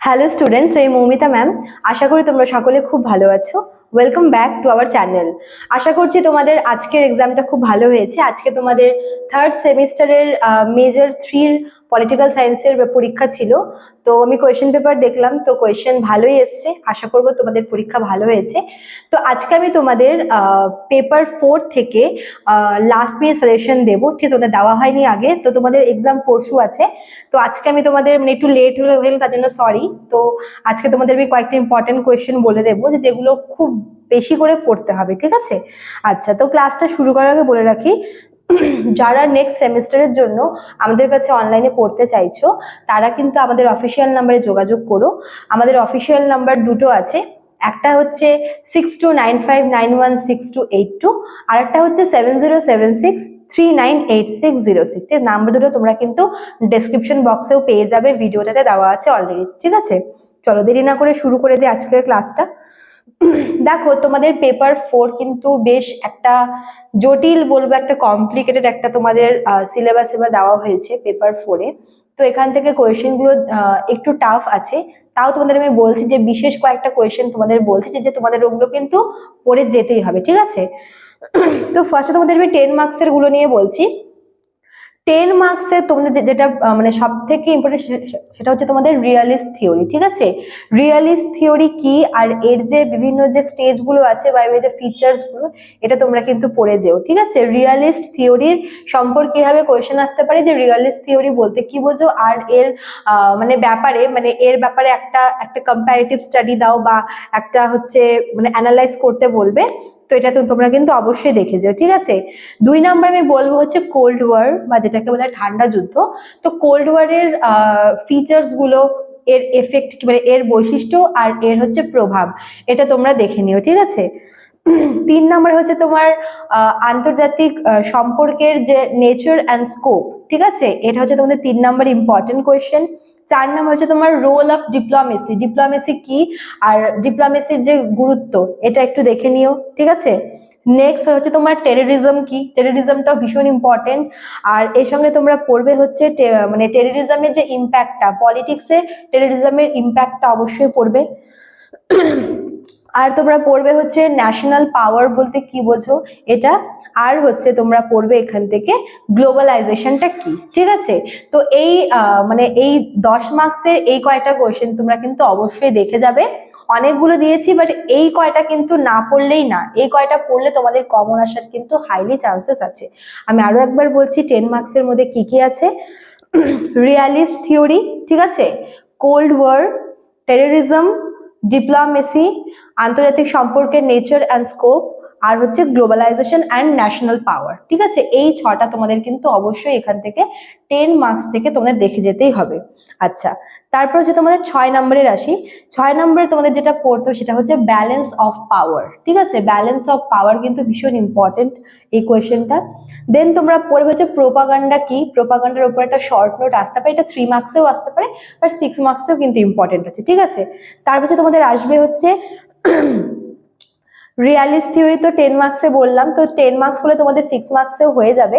Hello students এই Moumita ma'am আশা করি তোমরা সকলে খুব ভালো আছো। Welcome back to our channel আশা করছি তোমাদের আজকের এক্সামটা খুব ভালো হয়েছে। আজকে তোমাদের থার্ড সেমিস্টারের মেজর থ্রির পলিটিক্যাল সায়েন্সের পরীক্ষা ছিল। তো আমি কোয়েশ্চেন পেপার দেখলাম, তো কোয়েশ্চেন ভালোই এসছে। আশা করব তোমাদের পরীক্ষা ভালো হয়েছে। তো আজকে আমি তোমাদের পেপার ফোর থেকে লাস্ট মিনিট সাজেশন দেবো। ঠিক তোমাদের দেওয়া হয়নি আগে, তো তোমাদের এক্সাম পরশু আছে। তো আজকে আমি তোমাদের মানে একটু লেট হয়ে তার জন্য সরি তো আজকে তোমাদের আমি কয়েকটা ইম্পর্টেন্ট কোয়েশ্চেন বলে দেবো, যে যেগুলো খুব বেশি করে পড়তে হবে, ঠিক আছে? আচ্ছা তো ক্লাসটা শুরু করার আগে বলে রাখি যারা নেক্সট সেমিস্টারের জন্য আমাদের কাছে অনলাইনে পড়তে চাইছো, তারা কিন্তু আমাদের অফিসিয়াল নাম্বারে যোগাযোগ করো। আমাদের অফিসিয়াল নাম্বার দুটো আছে। একটা হচ্ছে six two nine five nine one six two eight two আর একটা হচ্ছে seven zero seven six three nine eight six zero six এই নাম্বার দুটো তোমরা কিন্তু ডেসক্রিপশন বক্সেও পেয়ে যাবে। ভিডিওটাতে দেওয়া আছে অলরেডি ঠিক আছে? চলো দেরি না করে শুরু করে দিই আজকের ক্লাসটা দেখো, তোমাদের পেপার ফোর কিন্তু বেশ একটা জটিল বলব, একটা কমপ্লিকেটেড একটা তোমাদের সিলেবাস এবার দেওয়া হয়েছে পেপার ফোরে তো এখান থেকে কোয়েশ্চেনগুলো একটু টাফ আছে। তাও তোমাদের আমি বলছি যে, বিশেষ কয়েকটা কোয়েশ্চেন তোমাদের বলছি যে যে তোমাদের ওগুলো কিন্তু পড়ে যেতেই হবে, ঠিক আছে? তো ফার্স্টে তোমাদের আমি টেন মার্কসেরগুলো নিয়ে বলছি। টেন মার্কসের তোমাদের যেটা মানে সব থেকে ইম্পর্টেন্ট সেটা হচ্ছে তোমাদের রিয়ালিস্ট থিওরি ঠিক আছে? রিয়ালিস্ট থিওরি কি? আর এর যে বিভিন্ন যে স্টেজগুলো আছে বা এর যে ফিচার্সগুলো, এটা তোমরা কিন্তু পড়ে যেও, ঠিক আছে? রিয়ালিস্ট থিওরির সম্পর্কে কীভাবে কোয়েশ্চেন আসতে পারে যে রিয়ালিস্ট থিওরি বলতে কি বোঝো? আর এর মানে ব্যাপারে মানে এর ব্যাপারে একটা একটা কম্পারেটিভ স্টাডি দাও বা একটা হচ্ছে মানে অ্যানালাইজ করতে বলবে। তো এটা তো তোমরা কিন্তু অবশ্যই দেখে যাও ঠিক আছে? দুই নাম্বার আমি বলব হচ্ছে কোল্ড ওয়ার বা যেটাকে বলে ঠান্ডা যুদ্ধ। তো কোল্ড ওয়ারের ফিচার্সগুলো, এর এফেক্ট মানে এর বৈশিষ্ট্য আর এর হচ্ছে প্রভাব, এটা তোমরা দেখে নিও, ঠিক আছে? তিন নাম্বার হচ্ছে তোমার আন্তর্জাতিক সম্পর্কের যে নেচার অ্যান্ড স্কোপ ঠিক আছে? এটা হচ্ছে তোমাদের তিন নাম্বার ইম্পর্টেন্ট কোয়েশ্চেন চার নাম্বার হচ্ছে তোমার রোল অফ ডিপ্লোমেসি ডিপ্লোমেসি কি? আর ডিপ্লোমেসির যে গুরুত্ব, এটা একটু দেখে নিও, ঠিক আছে? নেক্সট হচ্ছে তোমার টেরোরিজম কি? টেরোরিজমটাও ভীষণ ইম্পর্টেন্ট আর এর সঙ্গে তোমরা পড়বে হচ্ছে মানে টেরোরিজমের যে ইম্প্যাক্টটা পলিটিক্সে টেরোরিজমের ইম্প্যাক্টটা অবশ্যই পড়বে। আর তোমরা পড়বে হচ্ছে ন্যাশনাল পাওয়ার বলতে কি বোঝো? এটা আর হচ্ছে তোমরা পড়বে এখান থেকে গ্লোবালাইজেশনটা কি? ঠিক আছে? তো এই মানে এই দশ মার্কসের এই কয়টা কোয়েশ্চেন তোমরা কিন্তু অবশ্যই দেখে যাবে। অনেকগুলো দিয়েছি বাট এই কয়টা কিন্তু না পড়লেই না। এই কয়টা পড়লে তোমাদের কমন আসার কিন্তু হাইলি চান্সেস আছে। আমি আরও একবার বলছি টেন মার্কসের মধ্যে কি কি আছে? রিয়ালিস্ট থিওরি ঠিক আছে? কোল্ড ওয়ার টেরোরিজম ডিপ্লোমেসি আন্তর্জাতিক সম্পর্কের নেচার অ্যান্ড স্কোপ আর হচ্ছে গ্লোবালাইজেশন অ্যান্ড ন্যাশনাল পাওয়ার ঠিক আছে? এই ছটা তোমাদের কিন্তু অবশ্যই এখান থেকে টেন মার্কস থেকে তোমাদের দেখে যেতেই হবে। আচ্ছা তারপর হচ্ছে তোমাদের ছয় নম্বরের আসি ছয় নম্বরে তোমাদের যেটা পড়তো সেটা হচ্ছে ব্যালেন্স অফ পাওয়ার ঠিক আছে? ব্যালেন্স অফ পাওয়ার কিন্তু ভীষণ ইম্পর্টেন্ট এই কোয়েশ্চেনটা দেন তোমরা পড়বে হচ্ছে প্রোপাগান্ডা কি? প্রোপাগান্ডার উপর একটা শর্ট নোট আসতে পারে। এটা থ্রি মার্কসেও আসতে পারে বাট সিক্স মার্কসেও কিন্তু ইম্পর্টেন্ট আছে। ঠিক আছে? তারপর তোমাদের আসবে হচ্ছে রিয়ালিস্ট থিওরি তো টেন মার্কসে বললাম, তো টেন মার্কস বলে তোমাদের সিক্স মার্কসেও হয়ে যাবে।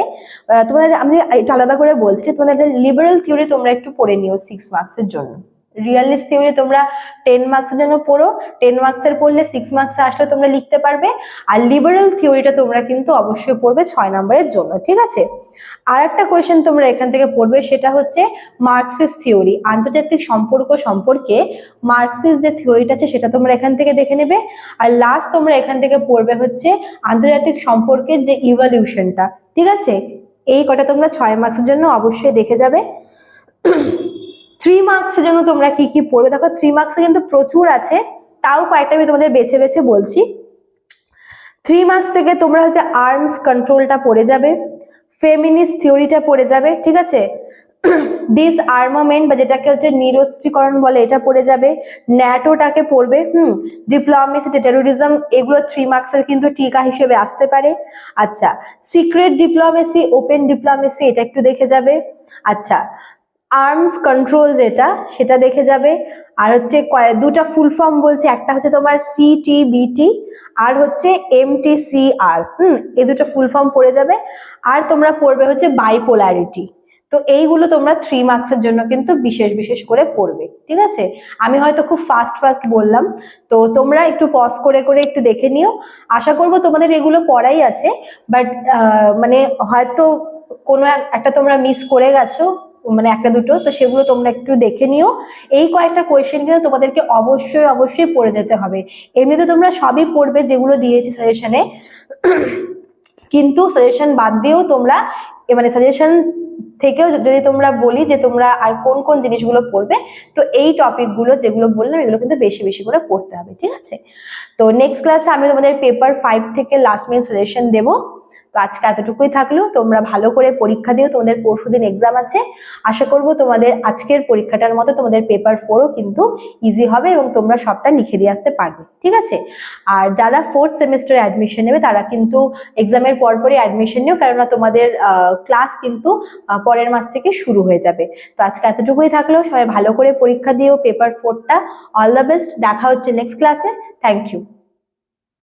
তোমাদের আমি আলাদা করে বলছি তোমাদের লিবারেল থিওরি তোমরা একটু পড়ে নিও সিক্স মার্কসের জন্য। রিয়ালিস্ট থিওরি তোমরা টেন মার্কসের জন্য পড়ো। টেন মার্কসের পড়লে সিক্স মার্কসে আসলে তোমরা লিখতে পারবে। আর লিবারেল থিওরিটা তোমরা কিন্তু অবশ্যই পড়বে ছয় নম্বরের জন্য, ঠিক আছে? আর একটা কোয়েশ্চেন তোমরা এখান থেকে পড়বে, সেটা হচ্ছে মার্কসিস থিওরি আন্তর্জাতিক সম্পর্ক সম্পর্কে মার্কসিস যে থিওরিটা আছে, সেটা তোমরা এখান থেকে দেখে নেবে। আর লাস্ট তোমরা এখান থেকে পড়বে হচ্ছে আন্তর্জাতিক সম্পর্কের যে ইভলিউশনটা ঠিক আছে? এই কটা তোমরা ছয় মার্কসের জন্য অবশ্যই দেখে যাবে। থ্রি মার্কসের জন্য তোমরা কি কি পড়বে? দেখো থ্রি মার্কসে কিন্তু প্রচুর আছে, তাও কয়েকটা আমি তোমাদের বেছে বেছে বলছি। থ্রি মার্কস থেকে তোমরা হচ্ছে আর্মস কন্ট্রোলটা পড়ে যাবে ফেমিনিস্ট থিওরিটা পড়ে যাবে, ঠিক আছে? ডিস আর্মামেন্ট বা যেটাকে হচ্ছে নিরস্ত্রীকরণ বলে, এটা পড়ে যাবে। ন্যাটোটাকে পড়বে, হুম? ডিপ্লোমেসি টেরোরিজম এগুলো থ্রি মার্কসের কিন্তু টিকা হিসেবে আসতে পারে। আচ্ছা সিক্রেট ডিপ্লোমেসি ওপেন ডিপ্লোমেসি এটা একটু দেখে যাবে। আচ্ছা আর্মস কন্ট্রোল যেটা, সেটা দেখে যাবে। আর হচ্ছে দুটা ফুল ফর্ম বলছে, একটা হচ্ছে তোমার সিটিবিটি আর হচ্ছে এমটিসিআর হুম, এই দুটো ফুল ফর্ম পড়ে যাবে। আর তোমরা পড়বে হচ্ছে বাইপোলারিটি তো এইগুলো তোমরা থ্রি মার্কসের জন্য কিন্তু বিশেষ বিশেষ করে পড়বে, ঠিক আছে? আমি হয়তো খুব ফাস্ট ফাস্ট বললাম। তো তোমরা একটু পজ করে করে একটু দেখে নিও। আশা করব তোমাদের এগুলো পড়াই আছে বাট মানে হয়তো কোনো এক- একটা তোমরা মিস করে গেছো। মানে একটা দুটো, তো সেগুলো তোমরা একটু দেখে নিও। এই কয়েকটা কোয়েশ্চেন কিন্তু তোমাদেরকে অবশ্যই অবশ্যই পড়ে যেতে হবে। এমনিতে তোমরা সবই পড়বে যেগুলো দিয়েছি সাজেশনে কিন্তু সাজেশন বাদ দিয়েও তোমরা মানে সাজেশন থেকেও যদি তোমরা বলি যে তোমরা আর কোন কোন জিনিসগুলো পড়বে, তো এই টপিকগুলো যেগুলো বললাম, এগুলো কিন্তু বেশি বেশি করে পড়তে হবে, ঠিক আছে? তো নেক্সট ক্লাসে আমি তোমাদের পেপার ফাইভ থেকে লাস্ট মিনিট সাজেশন দেবো। তো আজকে এতটুকুই থাকল। তোমরা ভালো করে পরীক্ষা দিও। তোমাদের পরশুদিন এক্সাম আছে। আশা করব তোমাদের আজকের পরীক্ষাটার মতো তোমাদের পেপার ফোরও কিন্তু ইজি হবে এবং তোমরা সবটা লিখে দিয়ে আসতে পারবে। ঠিক আছে? আর যারা ফোর্থ সেমিস্টারে অ্যাডমিশন নেবে, তারা কিন্তু এক্সামের পরপরই অ্যাডমিশন নিও। কেননা তোমাদের ক্লাস কিন্তু পরের মাস থেকে শুরু হয়ে যাবে। তো আজকে এতটুকুই থাকল। সবাই ভালো করে পরীক্ষা দিও। পেপার ফোরটা অল দ্য বেস্ট দেখা হচ্ছে নেক্সট ক্লাসে থ্যাংক ইউ